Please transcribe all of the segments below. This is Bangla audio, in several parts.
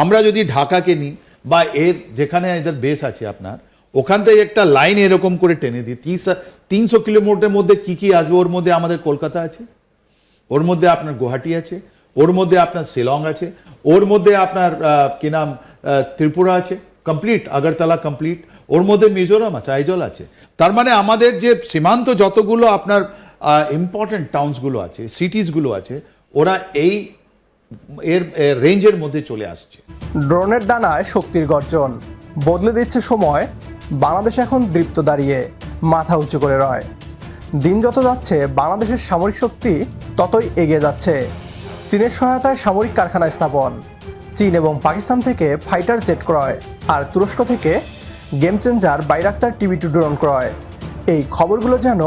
আমরা যদি ঢাকাকে নিই, বা এর যেখানে এদের বেস আছে আপনার, ওখান থেকে একটা লাইন এরকম করে টেনে দিই তিরিশ তিনশো কিলোমিটারের মধ্যে কি কি আসবে? ওর মধ্যে আমাদের কলকাতা আছে, ওর মধ্যে আপনার গুয়াহাটি আছে, ওর মধ্যে আপনার শিলং আছে, ওর মধ্যে আপনার কি নাম ত্রিপুরা আছে কমপ্লিট আগরতলা কমপ্লিট ওর মধ্যে মিজোরাম আছে, আইজল আছে। তার মানে আমাদের যে সীমান্ত যতগুলো আপনার ইম্পর্টেন্ট টাউন্সগুলো আছে সিটিসগুলো আছে, ওরা এই এর রেঞ্জের মধ্যে চলে আসছে। ড্রোনের ডানায় শক্তির গর্জন। বদলে দিচ্ছে সময়। বাংলাদেশ এখন দৃপ্ত দাঁড়িয়ে, মাথা উঁচু করে রয়। দিন যত যাচ্ছে, বাংলাদেশের সামরিক শক্তি ততই এগিয়ে যাচ্ছে। চীনের সহায়তায় সামরিক কারখানা স্থাপন। চীন এবং পাকিস্তান থেকে ফাইটার জেট ক্রয়। আর তুরস্ক থেকে game changer Bayraktar TB two drone ক্রয়। এই খবরগুলো যেন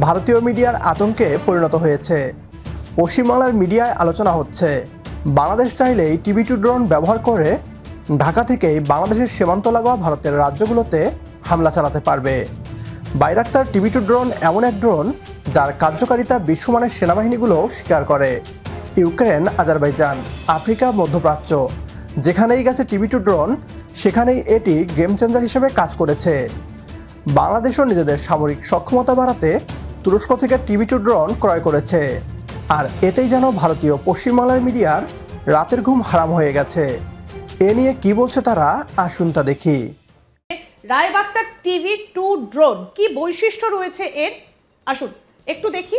ভারতীয় মিডিয়ার আতঙ্কে পরিণত হয়েছে। পশ্চিমবাংলার মিডিয়ায় আলোচনা হচ্ছে। বাংলাদেশ চাইলেই টিভি টু ড্রোন ব্যবহার করে ঢাকা থেকেই বাংলাদেশের সীমান্ত লাগোয়া ভারতের রাজ্যগুলোতে হামলা চালাতে পারবে। বাইরাক্তার টিভি টু ড্রোন এমন এক ড্রোন যার কার্যকারিতা বিশ্বমানের সেনাবাহিনীগুলো স্বীকার করে। ইউক্রেন, আজারবাইজান, আফ্রিকা, মধ্যপ্রাচ্য, যেখানেই গেছে টিভি টু ড্রোন, সেখানেই এটি গেম চেঞ্জার হিসেবে কাজ করেছে। বাংলাদেশও নিজেদের সামরিক সক্ষমতা বাড়াতে তুরস্ক থেকে টিভি টু ড্রোন ক্রয় করেছে। আর এতেই যেন ভারতীয় পশ্চিমবাংলার মিডিয়ার রাতের ঘুম হারাম হয়ে গেছে। এ নিয়ে কি বলছে তারা, আসুন তা দেখি। রায়বাগটা টিভি টু ড্রোন, কি বৈশিষ্ট্য রয়েছে এর? আসুন, একটু দেখি।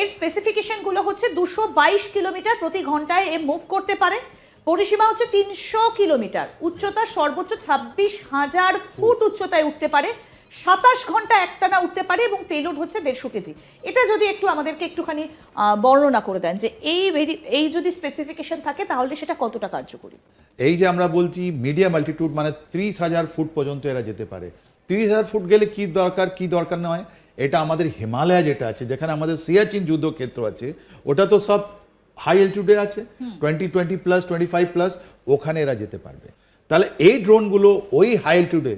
এর স্পেসিফিকেশনগুলো হচ্ছে দুশো বাইশ কিলোমিটার প্রতি ঘন্টায় এ মুভ করতে পারে। পরিসীমা হচ্ছে তিনশো কিলোমিটার। উচ্চতা সর্বোচ্চ ছাব্বিশ হাজার ফুট উচ্চতায় উঠতে পারে। সাতাশ ঘণ্টা একটানা উঠতে পারে এবং পেলোড হচ্ছে দেড়শো কেজি। এটা যদি একটু আমাদেরকে একটুখানি বর্ণনা করে দেন যে এই ভেরি- এই যদি স্পেসিফিকেশন থাকে তাহলে সেটা কতটা কার্যকরী? এই যে আমরা বলছি মিডিয়াম অ্যালটিটিউড মানে ত্রিশ হাজার ফুট পর্যন্ত এরা যেতে পারে। ত্রিশ হাজার ফুট গেলে কি দরকার কি দরকার নয়? এটা আমাদের হিমালয় যেটা আছে যেখানে আমাদের সিয়াচিন যুদ্ধক্ষেত্র আছে ওটা তো সব হাই অ্যালটিটিউডে আছে। Twenty twenty plus twenty five plus ওখানে এরা যেতে পারবে। তাহলে এই ড্রোনগুলো ওই হাই অ্যালটিটিউডে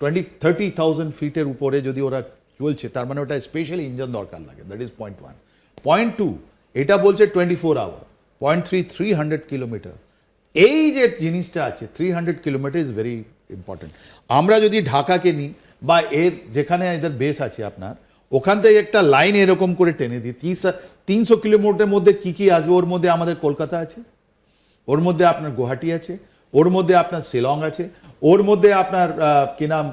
টোয়েন্টি থার্টি থাউজেন্ড ফিটের উপরে যদি ওরা চলছে তার মানে ওটা স্পেশাল ইঞ্জিন দরকার লাগে that is point one point two এটা বলছে twenty four hour point three three hundred kilometre এই যে জিনিসটা আছে three hundred kilometre is very important আমরা যদি ঢাকাকে নিই বা এর যেখানে এদের বেস আছে আপনার ওখান থেকে একটা লাইন এরকম করে টেনে দিই তিনশো কিলোমিটারের মধ্যে কী কী আসবে ওর মধ্যে আমাদের কলকাতা আছে ওর মধ্যে আপনার গুয়াহাটি আছে ওর মধ্যে আপনার শিলং আছে, ওর মধ্যে আপনার কি নাম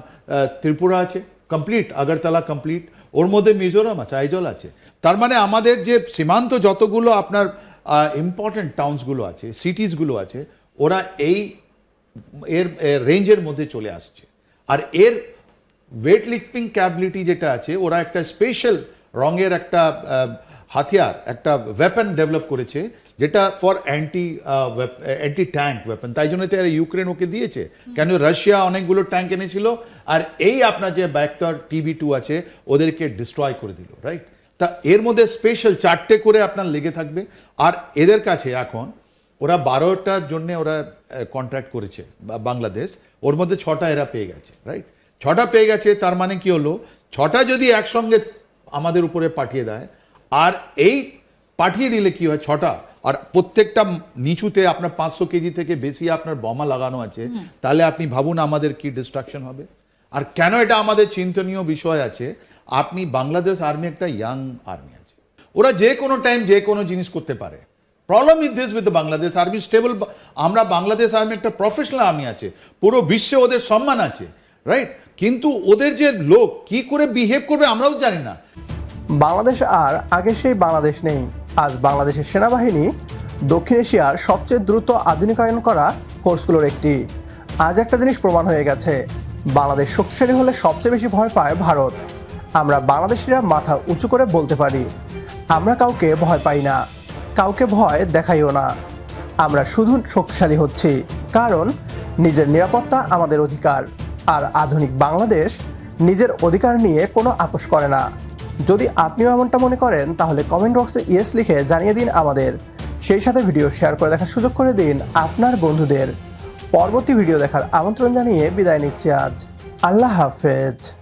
ত্রিপুরা আছে কমপ্লিট আগরতলা কমপ্লিট ওর মধ্যে মিজোরাম আছে, আইজল আছে। তার মানে আমাদের যে সীমান্ত যতগুলো আপনার ইম্পর্টেন্ট টাউন্সগুলো আছে সিটিসগুলো আছে, ওরা এই, এর রেঞ্জের মধ্যে চলে আসছে। আর এর ওয়েট লিফটিং ক্যাবিলিটি যেটা আছে, ওরা একটা স্পেশাল রঙের একটা হাতিয়ার একটা ওয়েপন ডেভেলপ করেছে, যেটা for anti anti tank weapon তাই জন্য তো এরা ইউক্রেন ওকে দিয়েছে। কেন রাশিয়া অনেকগুলো ট্যাঙ্ক এনেছিল, আর এই আপনার যে ব্যাক্টর টিভি টু আছে, ওদেরকে ডিস্ট্রয় করে দিল রাইট তা এর মধ্যে স্পেশাল চারটে করে আপনার লেগে থাকবে। আর এদের কাছে এখন, ওরা বারোটার জন্য ওরা কন্ট্রাক্ট করেছে বাংলাদেশ। ওর মধ্যে ছটা এরা পেয়ে গেছে রাইট ছটা পেয়ে গেছে, তার মানে কি হলো? ছটা যদি একসঙ্গে আমাদের উপরে পাঠিয়ে দেয় আর এই পাঠিয়ে দিলে কি হয় ছটা? আর প্রত্যেকটা নিচুতে আপনার পাঁচশো কেজি থেকে বেশি আপনার বোমা লাগানো আছে তাহলে আপনি ভাবুন আমাদের কি ডিস্ট্রাকশন হবে। আর কেন এটা আমাদের চিন্তনীয় বিষয় আছে? আপনি বাংলাদেশ আর্মি একটা ইয়াং আর্মি আছে। ওরা যে কোনো টাইম যে কোনো জিনিস করতে পারে। Problem is this with Bangladesh army stable আমরা বাংলাদেশ আর্মি একটা প্রফেশনাল আর্মি আছে। পুরো বিশ্বে ওদের সম্মান আছে রাইট কিন্তু ওদের যে লোক কি করে বিহেভ করবে আমরাও জানি না। বাংলাদেশ আর আগে সেই বাংলাদেশ নেই। আজ বাংলাদেশের সেনাবাহিনী দক্ষিণ এশিয়ার সবচেয়ে দ্রুত আধুনিকায়ন করা ফোর্সগুলোর একটি। আজ একটা জিনিস প্রমাণ হয়ে গেছে। বাংলাদেশ শক্তিশালী হলে সবচেয়ে বেশি ভয় পায় ভারত। আমরা বাংলাদেশিরা মাথা উঁচু করে বলতে পারি, আমরা কাউকে ভয় পাই না, কাউকে ভয় দেখাইও না। আমরা শুধু শক্তিশালী হচ্ছি, কারণ নিজের নিরাপত্তা আমাদের অধিকার, আর আধুনিক বাংলাদেশ নিজের অধিকার নিয়ে কোনো আপোষ করে না। যদি আপনিও এমনটা মনে করেন, তাহলে কমেন্ট বক্সে ইয়েস লিখে জানিয়ে দিন আমাদের। সেই সাথে ভিডিও শেয়ার করে দেখার সুযোগ করে দিন আপনার বন্ধুদের। পরবর্তী ভিডিও দেখার আমন্ত্রণ জানিয়ে বিদায় নিচ্ছি আজ। আল্লাহ হাফেজ।